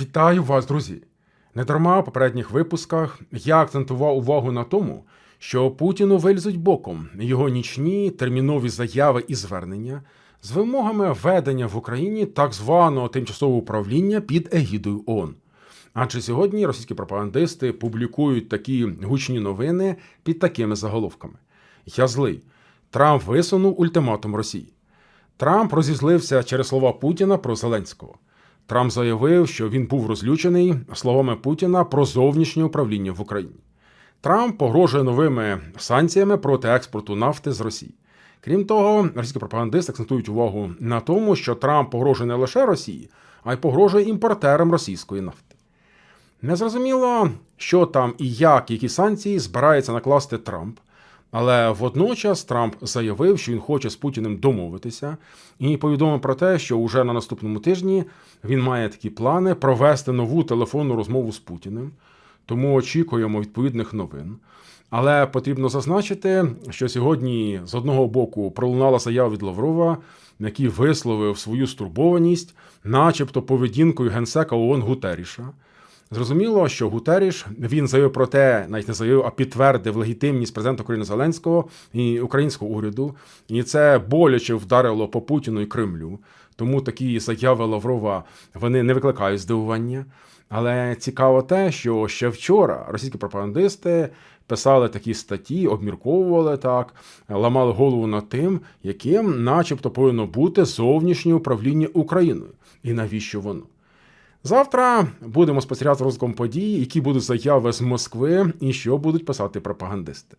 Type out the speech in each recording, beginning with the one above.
Вітаю вас, друзі! Недарма в попередніх випусках я акцентував увагу на тому, що Путіну вильзуть боком його нічні термінові заяви і звернення з вимогами ведення в Україні так званого тимчасового управління під егідою ООН. Адже сьогодні російські пропагандисти публікують такі гучні новини під такими заголовками: Я злий. Трамп висунув ультиматум Росії. Трамп розізлився через слова Путіна про Зеленського. Трамп заявив, що він був розлючений словами Путіна про зовнішнє управління в Україні. Трамп погрожує новими санкціями проти експорту нафти з Росії. Крім того, російські пропагандисти акцентують увагу на тому, що Трамп погрожує не лише Росії, а й погрожує імпортерам російської нафти. Незрозуміло, що там і як, які санкції збирається накласти Трамп. Але водночас Трамп заявив, що він хоче з Путіним домовитися, і повідомив про те, що уже на наступному тижні він має такі плани провести нову телефонну розмову з Путіним. Тому очікуємо відповідних новин. Але потрібно зазначити, що сьогодні з одного боку пролунала заява від Лаврова, який висловив свою стурбованість, начебто поведінкою генсека ООН Гутеріша. Зрозуміло, що Гутеріш він заявив про те, навіть не заявив, а підтвердив легітимність президента України Зеленського і українського уряду. І це боляче вдарило по Путіну і Кремлю. Тому такі заяви Лаврова вони не викликають здивування. Але цікаво те, що ще вчора російські пропагандисти писали такі статті, обмірковували так, ламали голову над тим, яким, начебто, повинно бути зовнішнє управління Україною, і навіщо воно. Завтра будемо спостерігати розвитком подій, які будуть заяви з Москви і що будуть писати пропагандисти.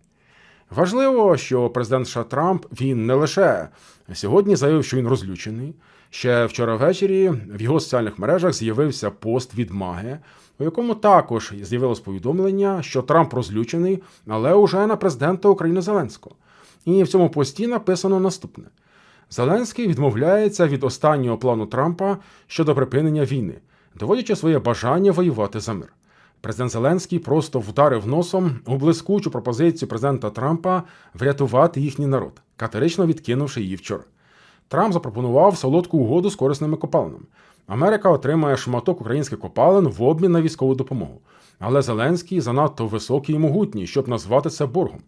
Важливо, що президент США Трамп він не лише сьогодні заявив, що він розлючений. Ще вчора ввечері в його соціальних мережах з'явився пост від Маги, у якому також з'явилось повідомлення, що Трамп розлючений, але уже на президента України Зеленського. І в цьому пості написано наступне: Зеленський відмовляється від останнього плану Трампа щодо припинення війни доводячи своє бажання воювати за мир. Президент Зеленський просто вдарив носом у блискучу пропозицію президента Трампа врятувати їхній народ, категорично відкинувши її вчора. Трамп запропонував солодку угоду з корисними копалинами. Америка отримає шматок українських копалин в обмін на військову допомогу. Але Зеленський занадто високий і могутній, щоб назвати це боргом.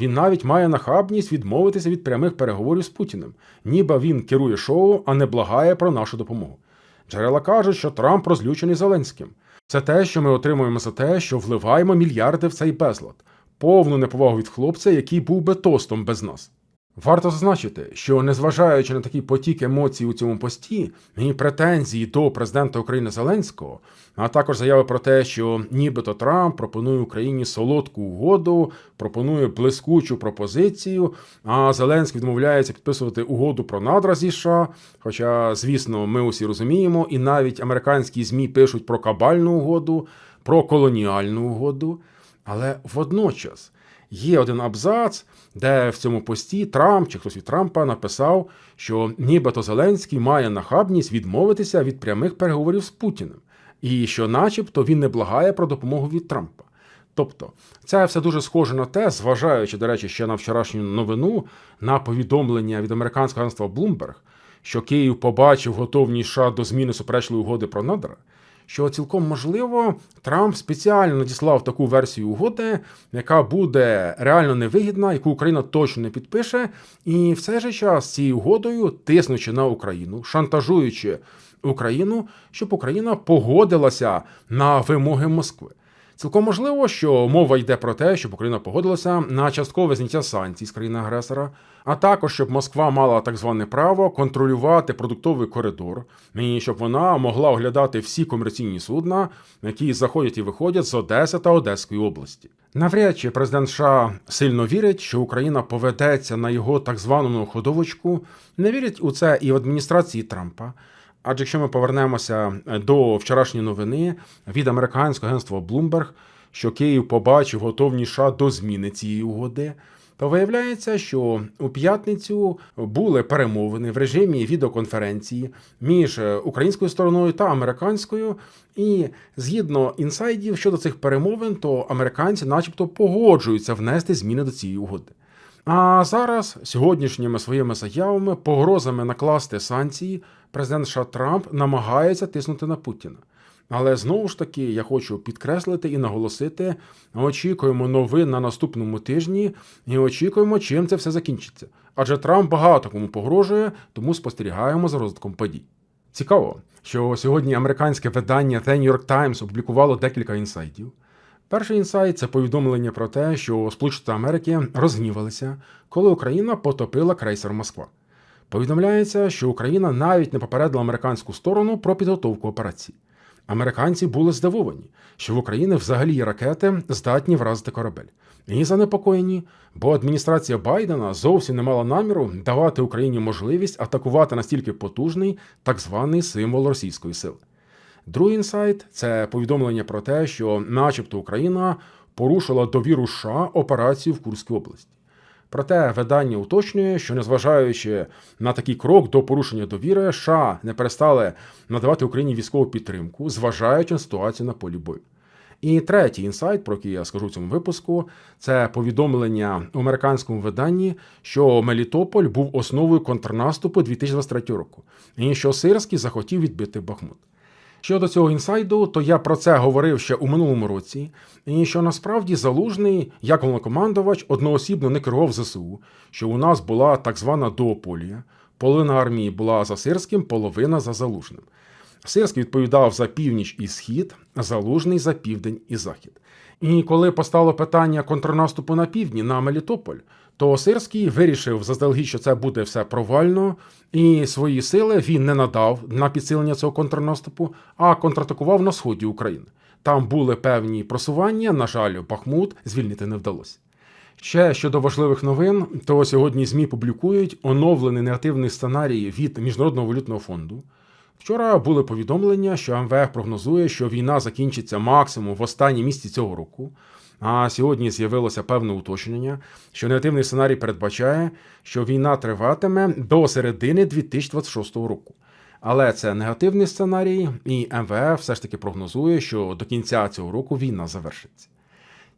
Він навіть має нахабність відмовитися від прямих переговорів з Путіним, ніби він керує шоу, а не благає про нашу допомогу. Джерела кажуть, що Трамп розлючений Зеленським. Це те, що ми отримуємо за те, що вливаємо мільярди в цей безлад, повну неповагу від хлопця, який був би тостом без нас. Варто зазначити, що незважаючи на такий потік емоцій у цьому пості і претензії до президента України Зеленського, а також заяви про те, що нібито Трамп пропонує Україні солодку угоду, пропонує блискучу пропозицію, а Зеленський відмовляється підписувати угоду про надра зі США. Хоча, звісно, ми усі розуміємо, і навіть американські змі пишуть про кабальну угоду, про колоніальну угоду, але водночас. Є один абзац, де в цьому пості Трамп чи хтось від Трампа написав, що нібито Зеленський має нахабність відмовитися від прямих переговорів з Путіним, і що, начебто, він не благає про допомогу від Трампа. Тобто, це все дуже схоже на те, зважаючи, до речі, ще на вчорашню новину на повідомлення від американського агентства Bloomberg, що Київ побачив готовність США до зміни суперечливої угоди про надра що цілком можливо Трамп спеціально надіслав таку версію угоди, яка буде реально невигідна, яку Україна точно не підпише, і в цей же час цією угодою, тиснучи на Україну, шантажуючи Україну, щоб Україна погодилася на вимоги Москви. Цілком можливо, що мова йде про те, щоб Україна погодилася на часткове зняття санкцій з країни-агресора, а також щоб Москва мала так зване право контролювати продуктовий коридор, і щоб вона могла оглядати всі комерційні судна, які заходять і виходять з Одеси та Одеської області. Навряд чи президент США сильно вірить, що Україна поведеться на його так звану ходовочку. Не вірять у це і в адміністрації Трампа. Адже якщо ми повернемося е, до вчорашньої новини від американського агентства Bloomberg, що Київ побачив готовність до зміни цієї угоди, то виявляється, що у п'ятницю були перемовини в режимі відеоконференції між е, українською стороною та американською. І згідно інсайдів щодо цих перемовин, то американці, начебто, погоджуються внести зміни до цієї угоди. А зараз сьогоднішніми своїми заявами, погрозами накласти санкції, президент США Трамп намагається тиснути на Путіна. Але знову ж таки я хочу підкреслити і наголосити: очікуємо новин на наступному тижні і очікуємо, чим це все закінчиться. Адже Трамп багато кому погрожує, тому спостерігаємо за розвитком подій. Цікаво, що сьогодні американське видання The New York Times опублікувало декілька інсайтів. Перший інсайт це повідомлення про те, що Сполучені Америки розгнівалися, коли Україна потопила крейсер Москва. Повідомляється, що Україна навіть не попередила американську сторону про підготовку операції. Американці були здивовані, що в Україні взагалі ракети, здатні вразити корабель. І занепокоєні, бо адміністрація Байдена зовсім не мала наміру давати Україні можливість атакувати настільки потужний так званий символ російської сили. Другий інсайт це повідомлення про те, що, начебто, Україна порушила довіру США операцію в Курській області. Проте видання уточнює, що незважаючи на такий крок до порушення довіри, США не перестали надавати Україні військову підтримку, зважаючи на ситуацію на полі бою. І третій інсайт, про який я скажу в цьому випуску, це повідомлення у американському виданні, що Мелітополь був основою контрнаступу 2023 року, і що Сирський захотів відбити Бахмут. Щодо цього інсайду, то я про це говорив ще у минулому році, і що насправді залужний, як головнокомандувач, одноосібно не керував ЗСУ, що у нас була так звана дуополія, половина армії була за Сирським, половина за залужним. Сирський відповідав за північ і схід, залужний за південь і захід. І коли постало питання контрнаступу на півдні на Мелітополь, то Сирський вирішив заздалегідь, що це буде все провально, і свої сили він не надав на підсилення цього контрнаступу, а контратакував на сході України. Там були певні просування. На жаль, Бахмут звільнити не вдалося. Ще щодо важливих новин, то сьогодні ЗМІ публікують оновлений негативний сценарій від Міжнародного валютного фонду. Вчора були повідомлення, що МВФ прогнозує, що війна закінчиться максимум в останній місці цього року. А сьогодні з'явилося певне уточнення, що негативний сценарій передбачає, що війна триватиме до середини 2026 року. Але це негативний сценарій, і МВФ все ж таки прогнозує, що до кінця цього року війна завершиться.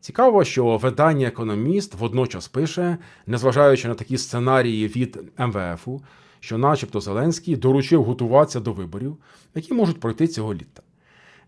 Цікаво, що видання Економіст водночас пише, незважаючи на такі сценарії від МВФу, що, начебто, Зеленський доручив готуватися до виборів, які можуть пройти цього літа.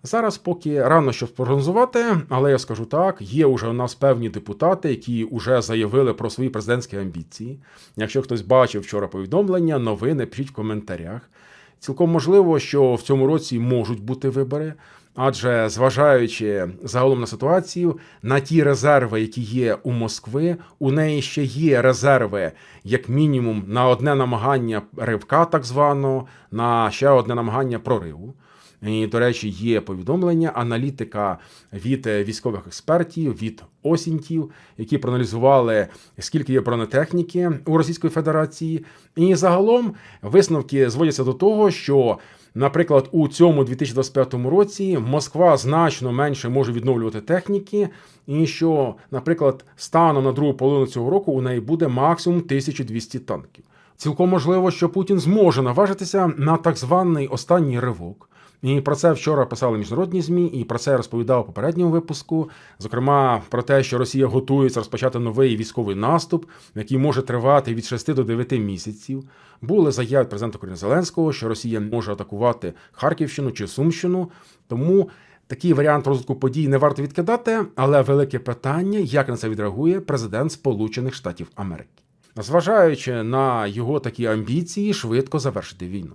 Зараз поки рано щось прогнозувати, але я скажу так: є уже у нас певні депутати, які вже заявили про свої президентські амбіції. Якщо хтось бачив вчора повідомлення, новини пишіть в коментарях. Цілком можливо, що в цьому році можуть бути вибори, адже зважаючи загалом на ситуацію, на ті резерви, які є у Москви, у неї ще є резерви, як мінімум, на одне намагання ривка, так званого, на ще одне намагання прориву. До речі, є повідомлення аналітика від військових експертів, від осінтів, які проаналізували, скільки є бронетехніки у Російської Федерації. І загалом висновки зводяться до того, що. Наприклад, у цьому 2025 році Москва значно менше може відновлювати техніки, і що, наприклад, станом на другу половину цього року у неї буде максимум 1200 танків. Цілком можливо, що Путін зможе наважитися на так званий останній ривок. І про це вчора писали міжнародні змі, і про це розповідав у попередньому випуску. Зокрема, про те, що Росія готується розпочати новий військовий наступ, який може тривати від 6 до 9 місяців. Були заяви президента України Зеленського, що Росія може атакувати Харківщину чи Сумщину. Тому такий варіант розвитку подій не варто відкидати, але велике питання, як на це відреагує президент Сполучених Штатів Америки, зважаючи на його такі амбіції, швидко завершити війну.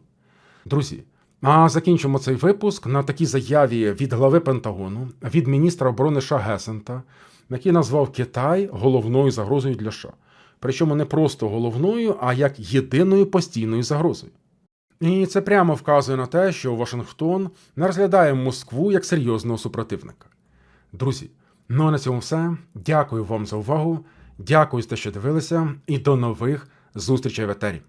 Друзі. А закінчимо цей випуск на такій заяві від глави Пентагону, від міністра оборони Ша Гесента, який назвав Китай головною загрозою для США. Причому не просто головною, а як єдиною постійною загрозою. І це прямо вказує на те, що Вашингтон не розглядає Москву як серйозного супротивника. Друзі, ну а на цьому все. Дякую вам за увагу. Дякую за те, що дивилися, і до нових зустрічей в етері.